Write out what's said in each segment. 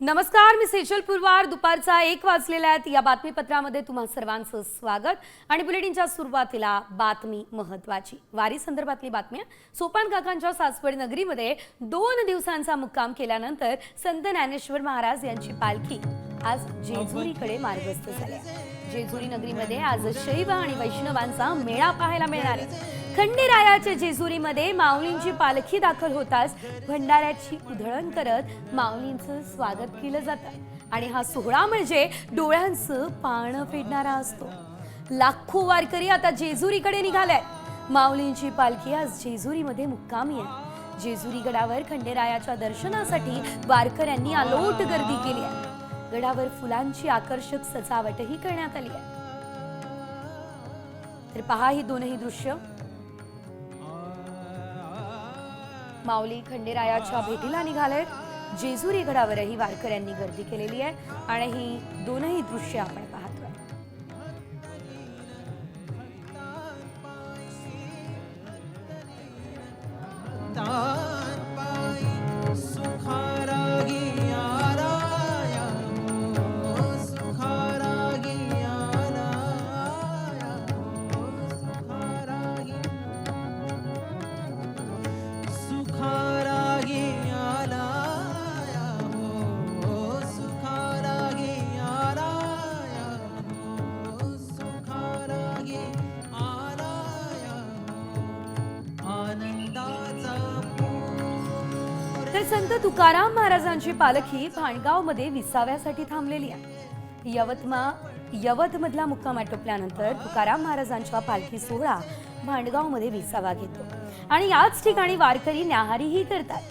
नमस्कार मी सेजल पुरवार. दुपारचा एक वाजलेल्या आहेत या बातमीपत्रामध्ये तुम्हा सर्वांचं स्वागत. आणि बुलेटिनच्या सुरुवातीला बातमी महत्वाची वारी संदर्भातली बातम्या सोपान काकांच्या सासवड नगरीमध्ये दोन दिवसांचा मुक्काम केल्यानंतर संत ज्ञानेश्वर महाराज यांची पालखी आज जेजुरीकडे मार्गस्थ झाली जेजुरी नगरीमध्ये आज शैव आणि वैष्णवांचा मेळा पाहायला मिळणार आहे. खंडेरायाच्या जेजुरीमध्ये माऊलींची पालखी दाखल होताच भंडाऱ्याची उधळण करत माऊलींचं स्वागत केलं जातं. आणि हा सोहळा म्हणजे डोळ्यांचं पानं फेडणारा असतो. लाखो वारकरी आता जेजुरीकडे निघालाय माऊलींची पालखी आज जेजुरीमध्ये मुक्कामी आहे. जेजुरी गडावर खंडेरायाच्या दर्शनासाठी वारकऱ्यांनी आलोट गर्दी केली आहे. गडावर फुलांची आकर्षक सजावटही करण्यात आली आहे. तर पहा ही दोनही दृश्य. माऊली खंडेरायाच्या भेटीला निघाले जेजुरी गडावरही वारकऱ्यांनी गर्दी केलेली आहे आणि ही दोनही दृश्य आपण संत तुकाराम महाराजांची पालखी भाणगावमध्ये विसाव्यासाठी थांबलेली आहे. यवतमा यवत मधला मुक्काम आटोपल्यानंतर तुकाराम महाराजांच्या पालखी सोहळा भांडगावमध्ये विसावा घेतो. आणि याच ठिकाणी वारकरी न्याहारीही करतात.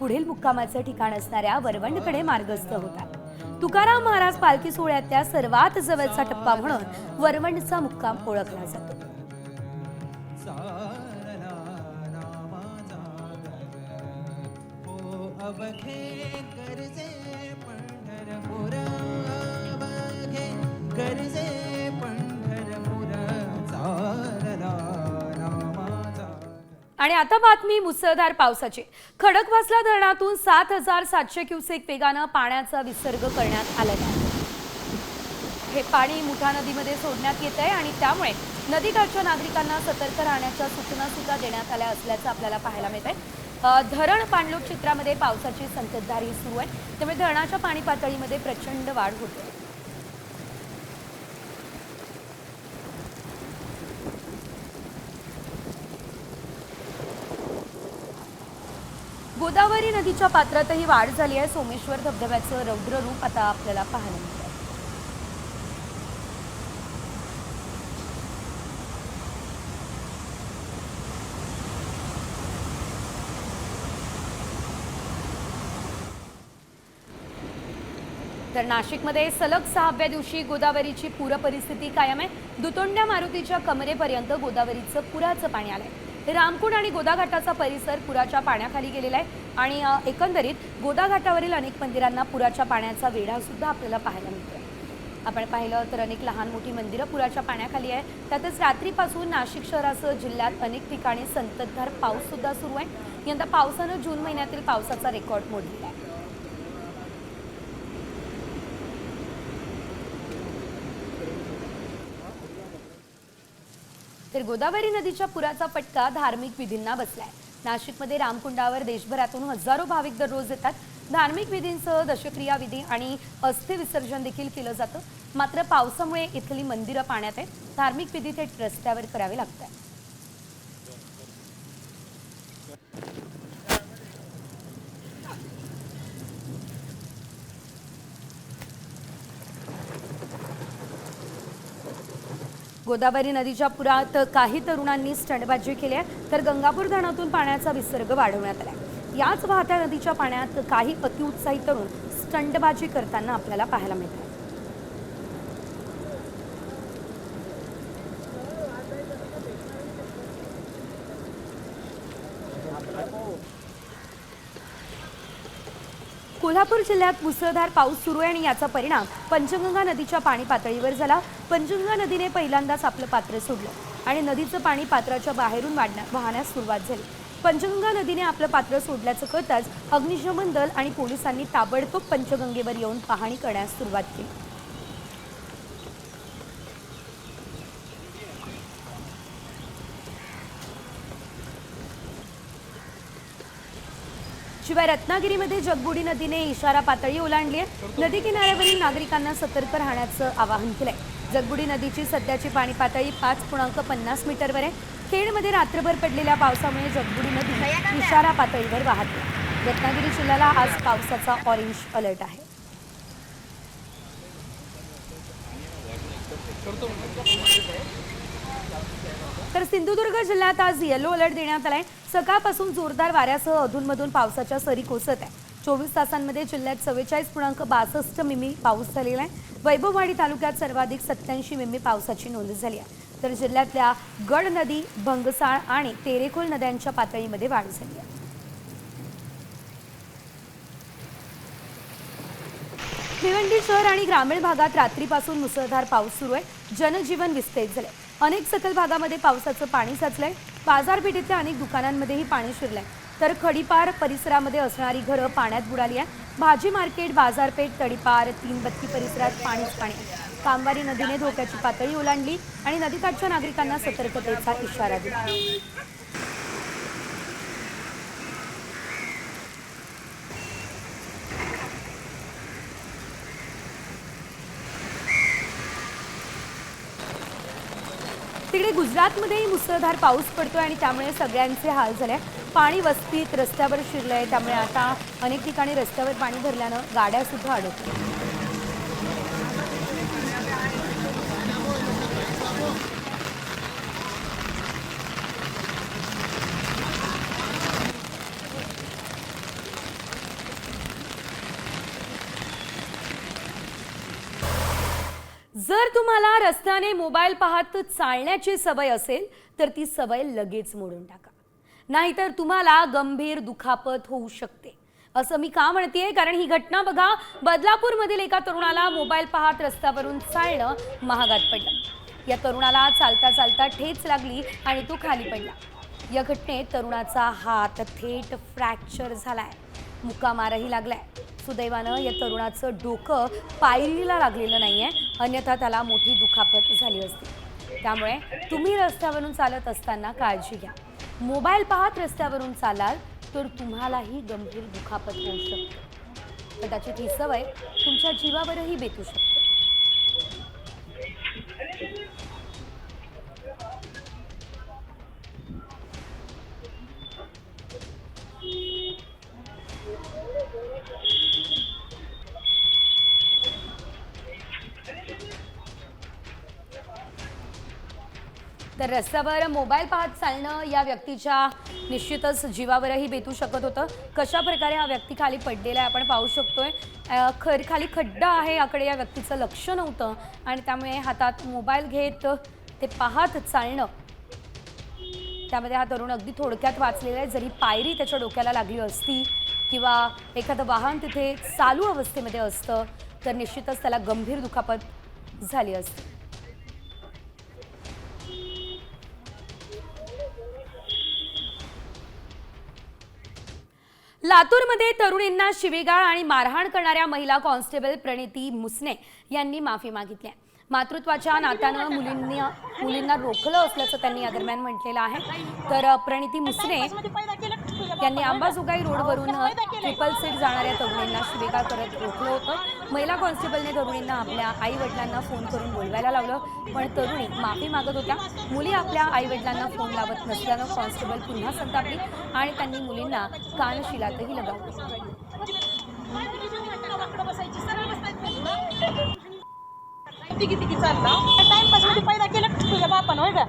पुढील मुक्कामाचं ठिकाण असणाऱ्या वरवंडकडे मार्गस्थ होतात. तुकाराम महाराज पालखी सोहळ्यातल्या सर्वात जवळचा टप्पा म्हणून वरवंडचा मुक्काम ओळखला जातो. कर्जे पंढरपूर कर्जे पंढरपूर चालला आणि आता बातमी मुसळधार पावसाची. खडकवासला धरणातून सात हजार सातशे क्युसेक वेगानं पाण्याचा विसर्ग करण्यात आलेला आहे हे पाणी मुठा नदीमध्ये सोडण्यात येत आहे आणि त्यामुळे नदीकाठच्या नागरिकांना सतर्क राहण्याच्या सूचना सुद्धा देण्यात आल्या असल्याचं आपल्याला पाहायला मिळत आहे धरण पाणलोट क्षेत्रामध्ये पावसाची संततधार ही सुरू आहे. त्यामुळे धरणाच्या पाणी पातळीमध्ये प्रचंड वाढ होते गोदावरी नदीच्या पात्रातही वाढ झाली आहे. सोमेश्वर धबधब्याचं रौद्र रूप आता आपल्याला पाहायला मिळतं तर नाशिकमध्ये सलग सहाव्या दिवशी गोदावरीची पूरपरिस्थिती कायम आहे. दुतोंड्या मारुतीच्या कमरेपर्यंत गोदावरीचं पुराचं पाणी आलंय. रामकुंड आणि गोदाघाटाचा परिसर पुराच्या पाण्याखाली गेलेला आहे आणि एकंदरीत गोदाघाटावरील अनेक मंदिरांना पुराच्या पाण्याचा वेढा सुद्धा आपल्याला पाहायला मिळतोय. आपण पाहिलं तर अनेक लहान मोठी मंदिरं पुराच्या पाण्याखाली आहे त्यातच रात्रीपासून नाशिक शहरासह जिल्ह्यात अनेक ठिकाणी संततधार पाऊस सुद्धा सुरू आहे. यंदा पावसानं जून महिन्यातील पावसाचा रेकॉर्ड मोडलेला आहे. तर गोदावरी नदीच्या पुराचा फटका धार्मिक विधींना बसलाय. नाशिकमध्ये रामकुंडावर देशभरातून हजारो भाविक दररोज येतात. धार्मिक विधींसह दशक्रिया विधी आणि अस्थि विसर्जन देखील केलं जातं. मात्र पावसामुळे इथली मंदिरं पाण्यात आहेत. धार्मिक विधी थेट रस्त्यावर करावे लागतात. गोदावरी नदीच्या पुरात काही तरुणांनी स्टंटबाजी केली आहे. तर गंगापूर धरणातून पाण्याचा विसर्ग वाढवण्यात आला आहे याच वाहत्या नदीच्या पाण्यात काही अतिउत्साही तरुण स्टंटबाजी करताना आपल्याला पाहायला मिळतात कोल्हापूर जिल्ह्यात मुसळधार पाऊस सुरू आहे आणि याचा परिणाम पंचगंगा नदीच्या पाणी पातळीवर झाला. पंचगंगा नदीने पहिल्यांदाच आपलं पात्र सोडलं आणि नदीचं पाणी पात्राच्या बाहेरून वाढण्या वाहण्यास सुरुवात झाली. पंचगंगा नदीने आपलं पात्र सोडल्याचं कळताच अग्निशमन दल आणि पोलिसांनी ताबडतोब पंचगंगेवर येऊन पाहणी करण्यास सुरुवात केली. शिवाय रत्नागिरीमध्ये जगबुडी नदीने इशारा पातळी ओलांडली आहे. नदी किनाऱ्यावरील नागरिकांना सतर्क राहण्याचं आवाहन केलंय. जगबुडी नदीची सध्याची पाणी पातळी पाच पूर्णांक पन्नास मीटरवर आहे. खेडमध्ये रात्रभर पडलेल्या पावसामुळे जगबुडी नदी इशारा पातळीवर वाहते रत्नागिरी जिल्ह्याला आज पावसाचा ऑरेंज अलर्ट आहे. तर सिंधुदुर्ग जिल्ह्यात आज येलो अलर्ट देण्यात आलाय. सकाळपासून जोरदार वाऱ्यासह अधूनमधून पावसाच्या सरी कोसत आहे चोवीस तासांमध्ये जिल्ह्यात चव्वेचाळीस पूर्णांक बासष्ट मिमी पाऊस झालेला आहे. वैभववाडी तालुक्यात सर्वाधिक सत्याऐंशी मिमी पावसाची नोंद झाली आहे. तर जिल्ह्यातल्या गड नदी भंगसाळ आणि तेरेखोल नद्यांच्या पातळीमध्ये वाढ झाली आहे. भिवंडी शहर आणि ग्रामीण भागात रात्रीपासून मुसळधार पाऊस सुरू आहे. जनजीवन विस्कळीत झालंय. अनेक सखल भागामध्ये पावसाचं पाणी साचलंय. बाजारपेठेतल्या अनेक दुकानांमध्येही पाणी शिरलंय. तर खडीपार परिसरामध्ये असणारी घरं पाण्यात बुडाली आहे भाजी मार्केट बाजारपेठ तडीपार तीनबत्ती परिसरात पाणीच पाणी कामवारी नदीने धोक्याची पातळी ओलांडली आणि नदीकाठच्या नागरिकांना सतर्कतेचा इशारा दिला. तिकडे गुजरातमध्येही मुसळधार पाऊस पडतोय आणि त्यामुळे सगळ्यांचे हाल झाले पाणी वस्तीत रस्त्यावर शिरलंय त्यामुळे आता अनेक ठिकाणी रस्त्यावर पाणी भरल्यानं गाड्या सुद्धा अडकल्या. जर तुम्हाला रस्त्याने मोबाईल पाहत चालण्याची सवय असेल तर ती सवय लगेच मोडून टाका. नाहीतर तुम्हाला गंभीर दुखापत होऊ शकते. असं मी का म्हणतेय? कारण ही घटना बघा बदलापूरमधील एका तरुणाला मोबाईल पाहत रस्त्यावरून चालणं महागात पडलं. या तरुणाला चालता चालता ठेच लागली आणि तो खाली पडला. या घटनेत तरुणाचा हात थेट फ्रॅक्चर झालाय. मुक्कामारही लागलाय. सुदैवानं या तरुणाचं डोकं पायरीला लागलेलं नाहीये. अन्यथा त्याला मोठी दुखापत झाली असती. त्यामुळे तुम्ही रस्त्यावरून चालत असताना काळजी घ्या. मोबाईल पाहत रस्त्यावरून चालाल तर तुम्हालाही गंभीर दुखापत होऊ शकते. कदाचित ही सवय तुमच्या जीवावरही बेतू शकते. तर रस्त्यावर मोबाईल पाहत चालणं या व्यक्तीच्या निश्चितच जीवावरही बेतू शकत होतं. कशा प्रकारे हा व्यक्ती खाली पडलेला आहे आपण पाहू शकतोय. खर खाली खड्डा आहे याकडे या व्यक्तीचं लक्ष नव्हतं आणि त्यामुळे हातात मोबाईल घेत ते पाहत चालणं. त्यामध्ये हा तरुण अगदी थोडक्यात वाचलेला आहे. जरी पायरी त्याच्या डोक्याला लागली असती किंवा एखादं वाहन तिथे चालू अवस्थेमध्ये असतं तर निश्चितच त्याला गंभीर दुखापत झाली असती. लातूरमध्ये तरुणींना शिवीगाळ आणि मारहाण करणाऱ्या महिला कॉन्स्टेबल प्रणिती मुसने यांनी माफी मागितली आहे. मातृत्वाच्या नात्यानं मुलींनी मुलींना रोखलं असल्याचं त्यांनी या दरम्यान म्हटलेलं आहे. तर प्रणिती मुसने यांनी अंबाजोगाई रोडवरून ट्रिपल सीट जाणाऱ्या तरुणींना शिवीगाळ करत रोखलं होतं. महिला कॉन्स्टेबलने तरुणींना आपल्या आई वडिलांना फोन करून बोलवायला लावलं पण तरुणी माफी मागत होत्या. मुली आपल्या आई वडिलांना फोन लावत नसल्यानं कॉन्स्टेबल पुन्हा संतापली आणि त्यांनी मुलींना कानशिलातही लगावली. किती किती किती चालला टाइमपासमध्ये पैदा केलं तुझ्या बापानं होय का?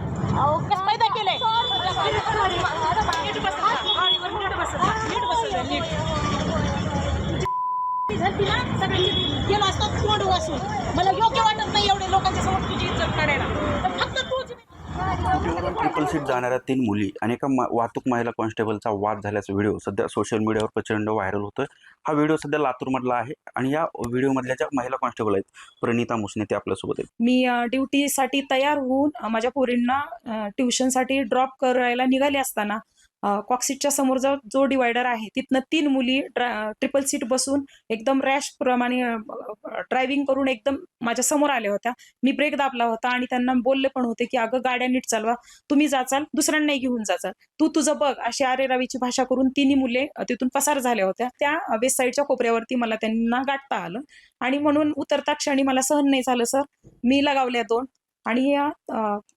पैदा केलंय? नीट बसा गाडीवर नीट बसा नीट बसा नीट. झाली ना सगळ्यांची गेलो असतो तोंड वाचून मला योग्य वाटत नाही एवढे लोकांच्या समोर तुझी इज्जत काढायला. तर फक्त तूच स्कूटीवरून ट्रिपल सीट जाणाऱ्या तीन मुली आणि एका मा- वाहतूक महिला कॉन्स्टेबलचा वाद झाल्याचा व्हिडिओ सध्या सोशल मीडियावर प्रचंड व्हायरल होतोय. हा व्हिडिओ सध्या लातूरमधला आहे आणि या व्हिडिओमधल्या ज्या महिला कॉन्स्टेबल आहेत प्रणिता मुसने ते आपल्यासोबत आहेत. मी अ, ड्युटीसाठी तयार होऊन अ, माझ्या पोरींना अ, ट्युशनसाठी ड्रॉप करायला निघाले असताना कॉक्सिटच्या समोर जो जो डिवायडर आहे तिथनं तीन मुली ट्रिपल सीट बसून एकदम रॅश प्रमाणे ड्रायव्हिंग करून एकदम माझ्यासमोर आल्या होत्या. मी ब्रेक दाबला होता आणि त्यांना बोलले पण होते की अगं गाड्या नीट चालवा. तुम्ही जाचाल दुसऱ्यांनाही घेऊन जाचाल. तू तुझं बघ. अशी आरे रवीची भाषा करून तिन्ही मुले तिथून पसार झाल्या होत्या. त्या वेस्ट साईडच्या कोपऱ्यावरती मला त्यांना गाठता आलं. आणि म्हणून उतरता क्षणी मला सहन नाही झालं सर मी लगावल्या दोन. आणि या,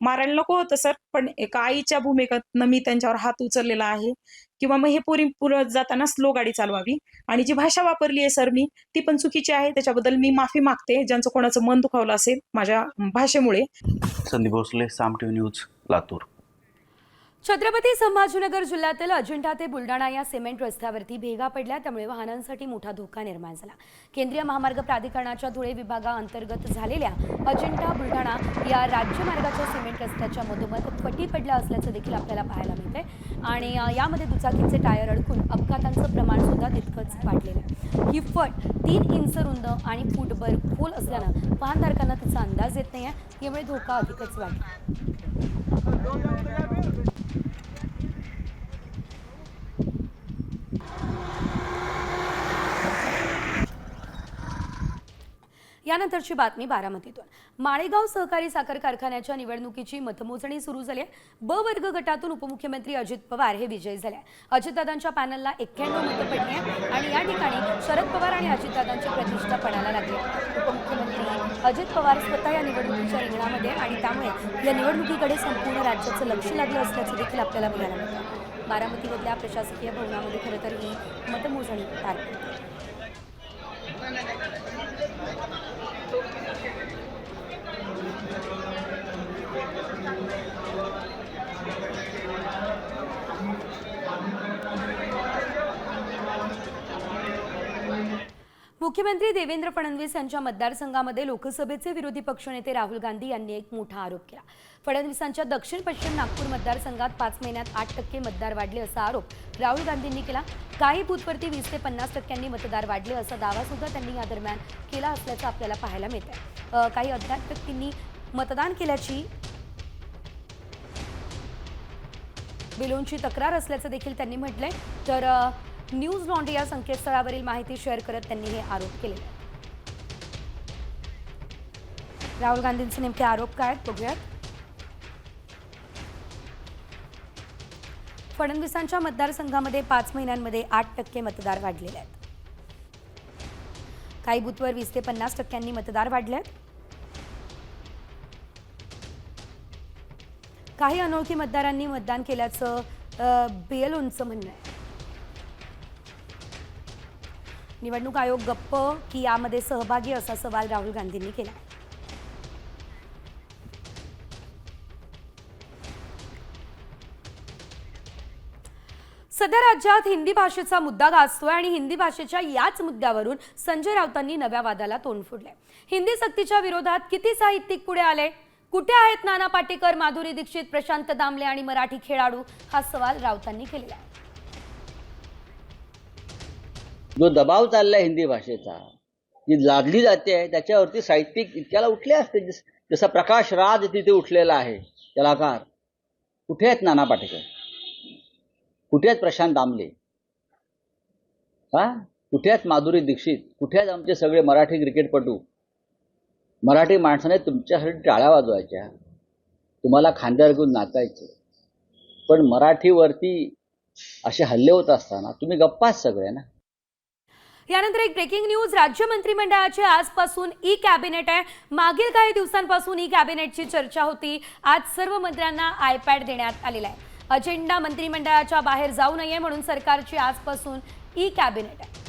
मारायला नको होतं सर. पण एका आईच्या भूमिकेतनं मी त्यांच्यावर हात उचललेला आहे. किंवा मग हे पुरी पुरत जाताना स्लो गाडी चालवावी. आणि जी भाषा वापरली आहे सर मी ती पण चुकीची आहे. त्याच्याबद्दल मी माफी मागते. ज्यांचं कोणाचं मन दुखावलं असेल माझ्या भाषेमुळे. Sandeep Bhosale Saam TV news Latur. Chhatrapati Sambhajinagar जिल्ह्यातील अजिंठा ते बुलडाणा या सिमेंट रस्त्यावरती भेगा पडल्या. त्यामुळे वाहनांसाठी मोठा धोका निर्माण झाला. केंद्रीय महामार्ग प्राधिकरणाच्या धुळे विभागाअंतर्गत झालेल्या अजिंठा बुलढाणा या राज्यमार्गाच्या सिमेंट रस्त्याच्या मधोमध फटी पडल्या असल्याचं देखील आपल्याला पाहायला मिळते आणि यामध्ये दुचाकीचे टायर अडकून अपघातांचं प्रमाण सुद्धा तितकंच वाढलेलं आहे. ही फट तीन इंच रुंद आणि फूटभर खोल असल्यानं वाहनधारकांना तिचा अंदाज येत नाही आहे यामुळे धोका अधिकच वाढला. यानंतरची बातमी बारामतीतून. माळेगाव सहकारी साखर कारखान्याच्या निवडणुकीची मतमोजणी सुरू झाली आहे. ब वर्ग गटातून उपमुख्यमंत्री अजित पवार हे विजयी झाले अजितदादांच्या पॅनलला एक्क्याण्णव मतं पडली आहे आणि या ठिकाणी शरद पवार आणि अजितदादांची प्रतिष्ठा पणाला लागली उपमुख्यमंत्री अजित पवार स्वतः या निवडणुकीच्या रिंगणामध्ये आणि त्यामुळे या निवडणुकीकडे संपूर्ण राज्याचं लक्ष लागलं असल्याचं देखील आपल्याला बघायला मिळतं. बारामतीमधल्या प्रशासकीय भवनामध्ये खरं तर ही मतमोजणी पार पडते. मुख्यमंत्री देवेंद्र फडणवीस यांच्या मतदारसंघामध्ये लोकसभेचे विरोधी पक्षनेते राहुल गांधी यांनी एक मोठा आरोप केला. फडणवीसांच्या दक्षिण पश्चिम नागपूर मतदारसंघात पाच महिन्यात आठ टक्के मतदार वाढले असा आरोप राहुल गांधींनी केला. काही बूथवरती वीस ते पन्नास टक्क्यांनी मतदार वाढले असा दावा सुद्धा त्यांनी या दरम्यान केला असल्याचं आपल्याला पाहायला मिळत आहे काही अज्ञात व्यक्तींनी मतदान केल्याची बिलोंची तक्रार असल्याचं देखील त्यांनी म्हटलंय. तर न्यूज लॉन्ड्री या संकेतस्थळावरील माहिती शेअर करत त्यांनी हे आरोप केले. राहुल गांधींचे नेमके आरोप काय आहेत बघूयात. फडणवीसांच्या मतदारसंघामध्ये पाच महिन्यांमध्ये आठ टक्के मतदार वाढलेले आहेत. काही बुथवर वीस ते पन्नास टक्क्यांनी मतदार वाढले आहेत. काही अनोळखी मतदारांनी मतदान केल्याचं बीएलओंचं म्हणणं आहे. निवडणूक आयोग गप्प की यामध्ये सहभागी असा सवाल राहुल गांधींनी केला. सध्या राज्यात हिंदी भाषेचा मुद्दा गाजतोय आणि हिंदी भाषेच्या याच मुद्द्यावरून संजय राऊतांनी नव्या वादाला तोंड फोडले हिंदी सक्तीच्या विरोधात किती साहित्यिक पुढे आले? कुठे आहेत नाना पाटेकर माधुरी दीक्षित प्रशांत दामले आणि मराठी खेळाडू? हा सवाल राऊतांनी केलेला आहे. जो दबाव चाललाय हिंदी भाषेचा जी लादली जाते आहे त्याच्यावरती साहित्यिक इतक्याला उठले असते जसा प्रकाश राज तिथे उठलेला आहे कलाकार. कुठे आहेत नाना पाटेकर? कुठे आहेत प्रशांत दामले? हा? कुठे आहेत माधुरी दीक्षित? कुठे आहेत आमचे सगळे मराठी क्रिकेटपटू? मराठी माणसाने तुमच्यासाठी टाळ्या वाजवायच्या. तुम्हाला खांद्यावर घेऊन नाचायचे. पण मराठीवरती असे हल्ले होत असताना तुम्ही गप्पाच सगळे ना यानंतर एक ब्रेकिंग न्यूज राज्य मंत्रिमंडळाचे आजपासून ई कॅबिनेट आहे. मागील काही दिवसांपासून ई कॅबिनेटची चर्चा होती. आज सर्व मंत्र्यांना आयपॅड देण्यात आलेला आहे. अजेंडा मंत्रिमंडळाच्या बाहेर जाऊ नये म्हणून सरकारची आजपासून ई कॅबिनेट आहे.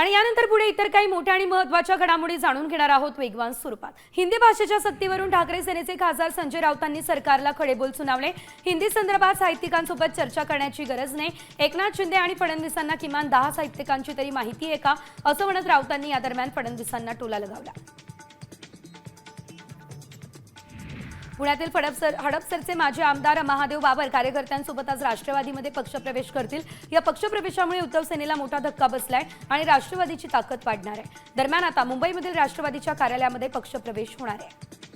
आणि यानंतर पुढे इतर काही मोठ्या आणि महत्त्वाच्या घडामोडी जाणून घेणार आहोत वेगवान स्वरूपात. हिंदी भाषेच्या सत्तेवरून ठाकरे सेनेचे खासदार संजय राऊतांनी सरकारला खडेबोल सुनावले. हिंदी संदर्भात साहित्यिकांसोबत चर्चा करण्याची गरज नाही. एकनाथ शिंदे आणि फडणवीसांना किमान दहा साहित्यिकांची तरी माहिती आहे का? असं म्हणत राऊतांनी या दरम्यान फडणवीसांना टोला लगावला. पुण्यातील फडपसर हडपसरचे माजी आमदार महादेव बाबर कार्यकर्त्यांसोबत आज राष्ट्रवादीमध्ये पक्षप्रवेश करतील. या पक्षप्रवेशामुळे उद्धव सेनेला मोठा धक्का बसलाय आणि राष्ट्रवादीची ताकद वाढणार आहे. दरम्यान आता मुंबईमधील राष्ट्रवादीच्या कार्यालयामध्ये पक्षप्रवेश होणार आहे.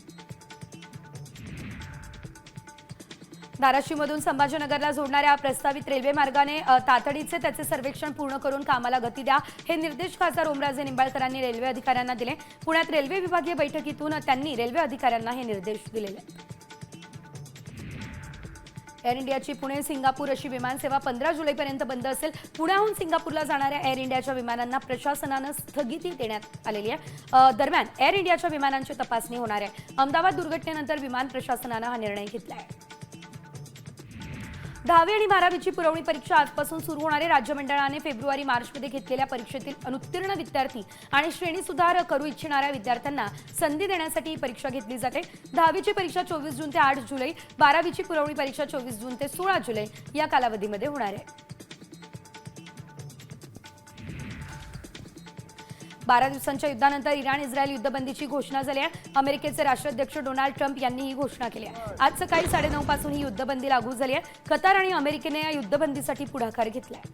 धाराशिवमधून संभाजीनगरला जोडणाऱ्या प्रस्तावित रेल्वे मार्गाने तातडीचे त्याचे सर्वेक्षण पूर्ण करून कामाला गती द्या हे निर्देश खासदार ओमराजे निंबाळकरांनी रेल्वे अधिकाऱ्यांना दिले. पुण्यात रेल्वे विभागीय बैठकीतून त्यांनी रेल्वे अधिकाऱ्यांना हे निर्देश दिलेले. एअर इंडियाची पुणे सिंगापूर अशी विमानसेवा पंधरा जुलैपर्यंत बंद असेल. पुण्याहून सिंगापूरला जाणाऱ्या एअर इंडियाच्या विमानांना प्रशासनानं स्थगिती देण्यात आलेली आहे. दरम्यान एअर इंडियाच्या विमानांची तपासणी होणार आहे. अहमदाबाद दुर्घटनेनंतर विमान प्रशासनानं हा निर्णय घेतला आहे. दहावी आणि बारावीची पुरवणी परीक्षा आजपासून सुरू होणारे राज्य मंडळाने फेब्रुवारी मार्चमध्ये घेतलेल्या परीक्षेतील अनुत्तीर्ण विद्यार्थी आणि श्रेणी सुधार करू इच्छिणाऱ्या विद्यार्थ्यांना संधी देण्यासाठी ही परीक्षा घेतली जाते. दहावीची परीक्षा चोवीस जून ते आठ जुलै बारावीची पुरवणी परीक्षा चोवीस जून ते सोळा जुलै या कालावधीमध्ये होणार आहे. बारा दिवसांच्या युद्धानंतर इराण इस्रायल युद्धबंदीची घोषणा झाली आहे. अमेरिकेचे राष्ट्राध्यक्ष डोनाल्ड ट्रम्प यांनी ही घोषणा केली आहे. आज सकाळी साडेनऊ पासून ही युद्धबंदी लागू झाली आहे. कतार आणि अमेरिकेने या युद्धबंदीसाठी पुढाकार घेतलाय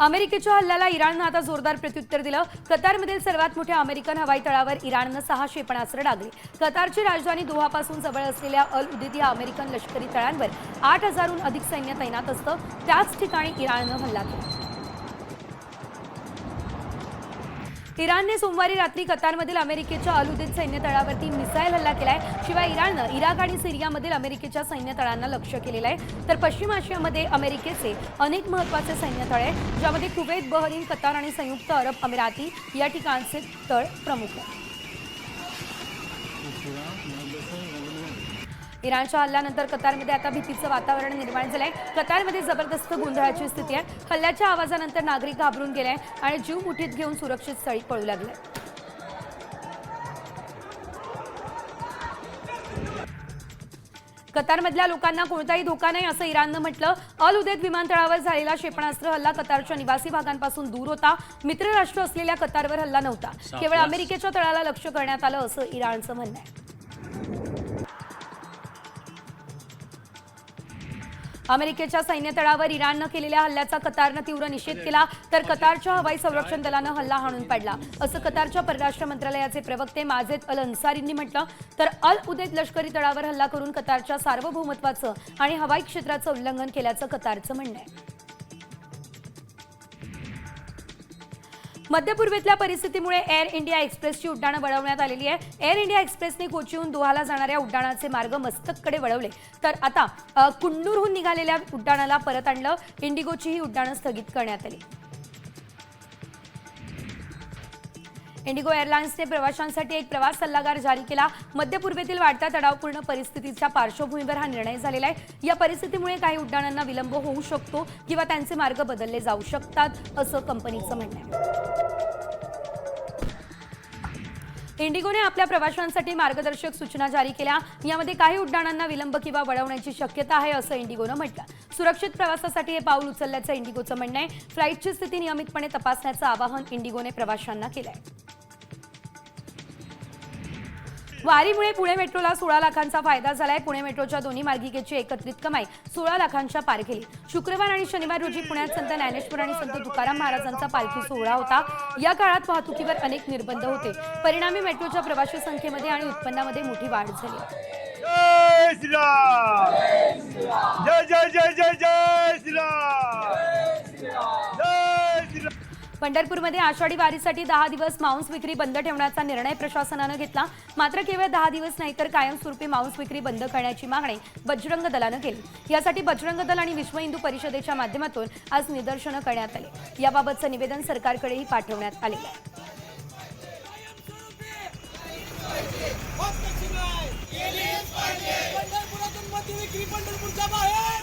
अमेरिकेच्या हल्ल्याला इराणनं आता जोरदार प्रत्युत्तर दिलं. कतारमधील सर्वात मोठ्या अमेरिकन हवाई तळावर इराणनं सहा क्षेपणास्त्र डागली. कतारची राजधानी दोहापासून जवळ असलेल्या अल उदित या अमेरिकन लष्करी तळांवर आठ हजारहून अधिक सैन्य तैनात असतं. त्याच ठिकाणी इराणनं हल्ला केला. इराणने सोमवारी रात्री कतारमधील अमेरिकेच्या अलुदीद सैन्यतळावरती मिसाईल हल्ला केलाय. शिवाय इराणनं इराक आणि सिरियामधील अमेरिकेच्या सैन्यतळांना लक्ष लक्ष्य केलेलं आहे. तर पश्चिम आशियामध्ये अमेरिकेचे अनेक महत्त्वाचे सैन्यतळ आहे ज्यामध्ये कुवेत बहरीन कतार आणि संयुक्त अरब अमिराती या ठिकाणचे तळ प्रमुख आहेत. इराणच्या हल्ल्यानंतर कतारमध्ये आता भीतीचं वातावरण निर्माण झालंय. कतारमध्ये जबरदस्त गोंधळाची स्थिती आहे. हल्ल्याच्या आवाजानंतर नागरिक घाबरून गेले आणि जीव मुठीत घेऊन सुरक्षित स्थळी पळू लागले कतारमधल्या लोकांना कोणताही धोका नाही असं इराणनं म्हटलं. अल उदेद विमानतळावर झालेला क्षेपणास्त्र हल्ला कतारच्या निवासी भागांपासून दूर होता. मित्रराष्ट्र असलेल्या कतारवर हल्ला नव्हता. केवळ अमेरिकेच्या तळाला लक्ष करण्यात आलं असं इराणचं म्हणणं आहे. अमेरिकेच्या सैन्यतळावर इराणनं केलेल्या हल्ल्याचा कतारनं तीव्र निषेध केला तर कतारच्या हवाई संरक्षण दलानं हल्ला हाणून पाडला. असं कतारच्या परराष्ट्र मंत्रालयाचे प्रवक्ते माजेद अल अन्सारींनी म्हटलं तर अल उदेद लष्करी तळावर हल्ला करून कतारच्या सार्वभौमत्वाचं आणि हवाई क्षेत्राचं उल्लंघन केल्याचं कतारचं म्हणणं आहे. मध्य पूर्वेतल्या परिस्थितीमुळे एअर इंडिया एक्सप्रेसची उड्डाणं वळवण्यात आलेली आहे. एअर इंडिया एक्सप्रेसने कोचीहून दोहाला जाणाऱ्या उड्डाणाचे मार्ग मस्तककडे वळवले. तर आता कुन्नूरहून निघालेल्या उड्डाणाला परत आणलं. इंडिगोची ही उड्डाणं स्थगित करण्यात आली. इंडिगो एअरलाइन्सने प्रवाशांसाठी एक प्रवास सल्लागार जारी केला. मध्य पूर्वेतील वाढत्या तणावपूर्ण परिस्थितीच्या पार्श्वभूमीवर हा निर्णय झालेला आहे. या परिस्थितीमुळे काही उड्डाणांना विलंब होऊ शकतो किंवा त्यांचे मार्ग बदलले जाऊ शकतात असं कंपनीचं म्हणणं आहे. इंडिगोने आपल्या प्रवाशांसाठी मार्गदर्शक सूचना जारी केल्या. यामध्ये काही उड्डाणांना विलंब किंवा वळवण्याची शक्यता आहे असं इंडिगोनं म्हटलं. सुरक्षित प्रवासासाठी हे पाऊल उचलल्याचं इंडिगोचं म्हणणं आहे. फ्लाईटची स्थिती नियमितपणे तपासण्याचं आवाहन इंडिगोने प्रवाशांना केलं आहे वारीमुळे पुणे मेट्रोला सोळा लाखांचा फायदा झालाय. पुणे मेट्रोच्या दोन्ही मार्गिकेची एकत्रित कमाई सोळा लाखांच्या पार केली. शुक्रवार आणि शनिवार रोजी पुण्यात संत ज्ञानेश्वर आणि संत तुकाराम महाराजांचा पालखी सोहळा होता. या काळात वाहतुकीवर अनेक निर्बंध होते. परिणामी मेट्रोच्या प्रवाशी संख्येमध्ये आणि उत्पन्नामध्ये मोठी वाढ झाली. जय जय जय जय जय पंढरपूरमध्ये आषाढी वारीसाठी दहा दिवस मांस विक्री बंद ठेवण्याचा निर्णय प्रशासनानं घेतला. मात्र केवळ दहा दिवस नाही तर कायमस्वरूपी मांस विक्री बंद करण्याची मागणी बजरंग दलानं केली. यासाठी बजरंग दल आणि विश्व हिंदू परिषदेच्या माध्यमातून आज निदर्शनं करण्यात आली. याबाबतचं निवेदन सरकारकडेही पाठवण्यात आलेलं आहे. मद्य विक्री पंढरपूरच्या बाहेर.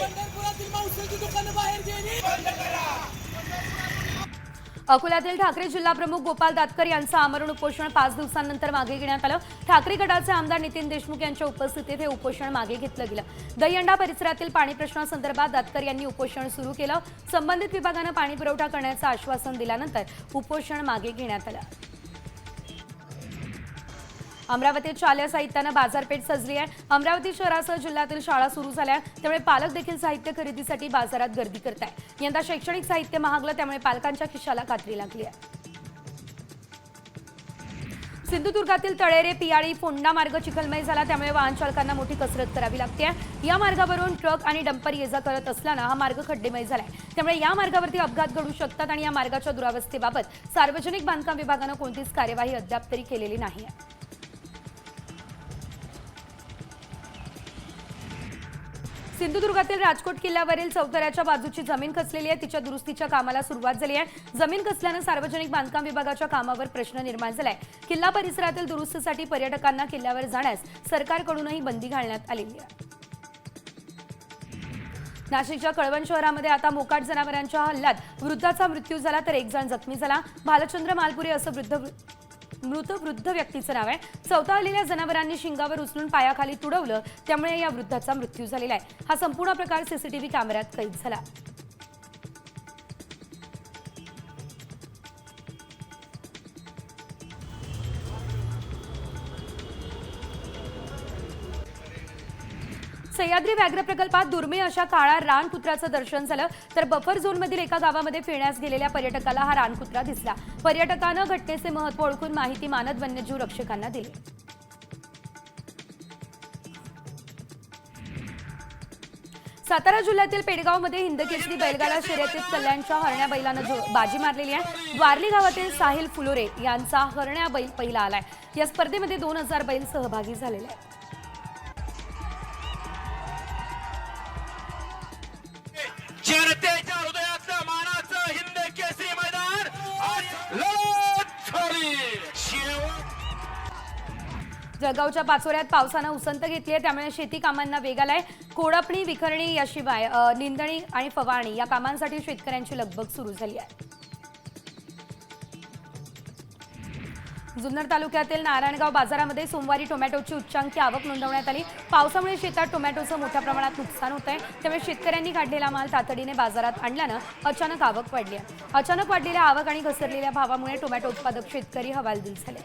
पंढरपुरातील मांसाची दुकानं बाहेर गेली. अकोल्यातील ठाकरे जिल्हा प्रमुख गोपाल दातकर यांचं आमरण उपोषण पाच दिवसांनंतर मागे घेण्यात आलं. ठाकरे गटाचे आमदार नितीन देशमुख यांच्या उपस्थितीत हे उपोषण मागे घेतलं गेलं. दहीहंडा परिसरातील पाणी प्रश्नासंदर्भात दातकर यांनी उपोषण सुरू केलं. संबंधित विभागानं पाणी पुरवठा करण्याचं आश्वासन दिल्यानंतर उपोषण मागे घेण्यात आलं. अमरावतीत शालेय साहित्यानं बाजारपेठ सजली आहे. अमरावती शहरासह जिल्ह्यातील शाळा सुरू झाल्या त्यामुळे पालक देखील साहित्य खरेदीसाठी बाजारात गर्दी करत आहे यंदा शैक्षणिक साहित्य महागलं त्यामुळे पालकांच्या खिशाला कात्री लागली आहे. सिंधुदुर्गातील तळेरे पियाळी फोंडा मार्ग चिखलमय झाला. त्यामुळे वाहन चालकांना मोठी कसरत करावी लागते या मार्गावरून ट्रक आणि डंपर ये जा करत असल्यानं हा मार्ग खड्डेमय झालाय. त्यामुळे या मार्गावरती अपघात घडू शकतात आणि या मार्गाच्या दुरावस्थेबाबत सार्वजनिक बांधकाम विभागानं कोणतीच कार्यवाही अद्याप तरी केलेली नाही आहे. सिंधुदुर्गातील राजकोट किल्ल्यावरील चौतऱ्याच्या बाजूची जमीन खचलेली आहे. तिच्या दुरुस्तीच्या कामाला सुरुवात झाली आहे. जमीन खचल्यानं सार्वजनिक बांधकाम विभागाच्या कामावर प्रश्न निर्माण झालाय. किल्ला परिसरातील दुरुस्तीसाठी पर्यटकांना किल्ल्यावर जाण्यास सरकारकडूनही बंदी घालण्यात आलेली आहे. नाशिकच्या कळवण शहरामध्ये आता मोकाट जनावरांच्या हल्ल्यात वृद्धाचा मृत्यू झाला तर एक जण जखमी झाला. भालचंद्र मालपुरे असं वृद्ध मृत वृद्ध व्यक्तीचं नाव आहे. चौथाळलेल्या जनावरांनी शिंगावर उचलून पायाखाली तुडवलं त्यामुळे या वृद्धाचा मृत्यू झालेला आहे. हा संपूर्ण प्रकार सीसीटीव्ही कॅमेऱ्यात कैद झाला. सह्याद्री व्याघ्र प्रकल्पात दुर्मिळ अशा काळा रानकुत्र्याचं दर्शन झालं. तर बफर झोनमधील एका गावामध्ये फिरण्यास गेलेल्या पर्यटकाला हा रानकुत्रा दिसला. पर्यटकानं घटनेचे महत्त्व ओळखून माहिती मानत वन्यजीव रक्षकांना दिली. सातारा जिल्ह्यातील पेडगावमध्ये हिंदकेसरी बैलगाडा शर्यतीत कल्याणच्या हरण्या बैलानं बाजी मारलेली आहे. वारली गावातील साहिल फुलोरे यांचा हरण्या बैल पहिला आलाय. या स्पर्धेमध्ये दोन हजार बैल सहभागी झालेले आहेत. जळगावच्या पाचोऱ्यात पावसानं उसंत घेतली आहे. त्यामुळे शेती कामांना वेग आलाय. कोडपणी विखरणी याशिवाय निंदणी आणि फवारणी या कामांसाठी शेतकऱ्यांची लगबग सुरू झाली आहे. जुन्नर तालुक्यातील नारायणगाव बाजारामध्ये सोमवारी टोमॅटोची उच्चांकी आवक नोंदवण्यात आली. पावसामुळे शेतात टोमॅटोचं मोठ्या प्रमाणात नुकसान होत आहे त्यामुळे शेतकऱ्यांनी काढलेला माल तातडीने बाजारात आणल्यानं अचानक आवक वाढली आहे. अचानक वाढलेल्या आवक आणि घसरलेल्या भावामुळे टोमॅटो उत्पादक शेतकरी हवालदिल झाले.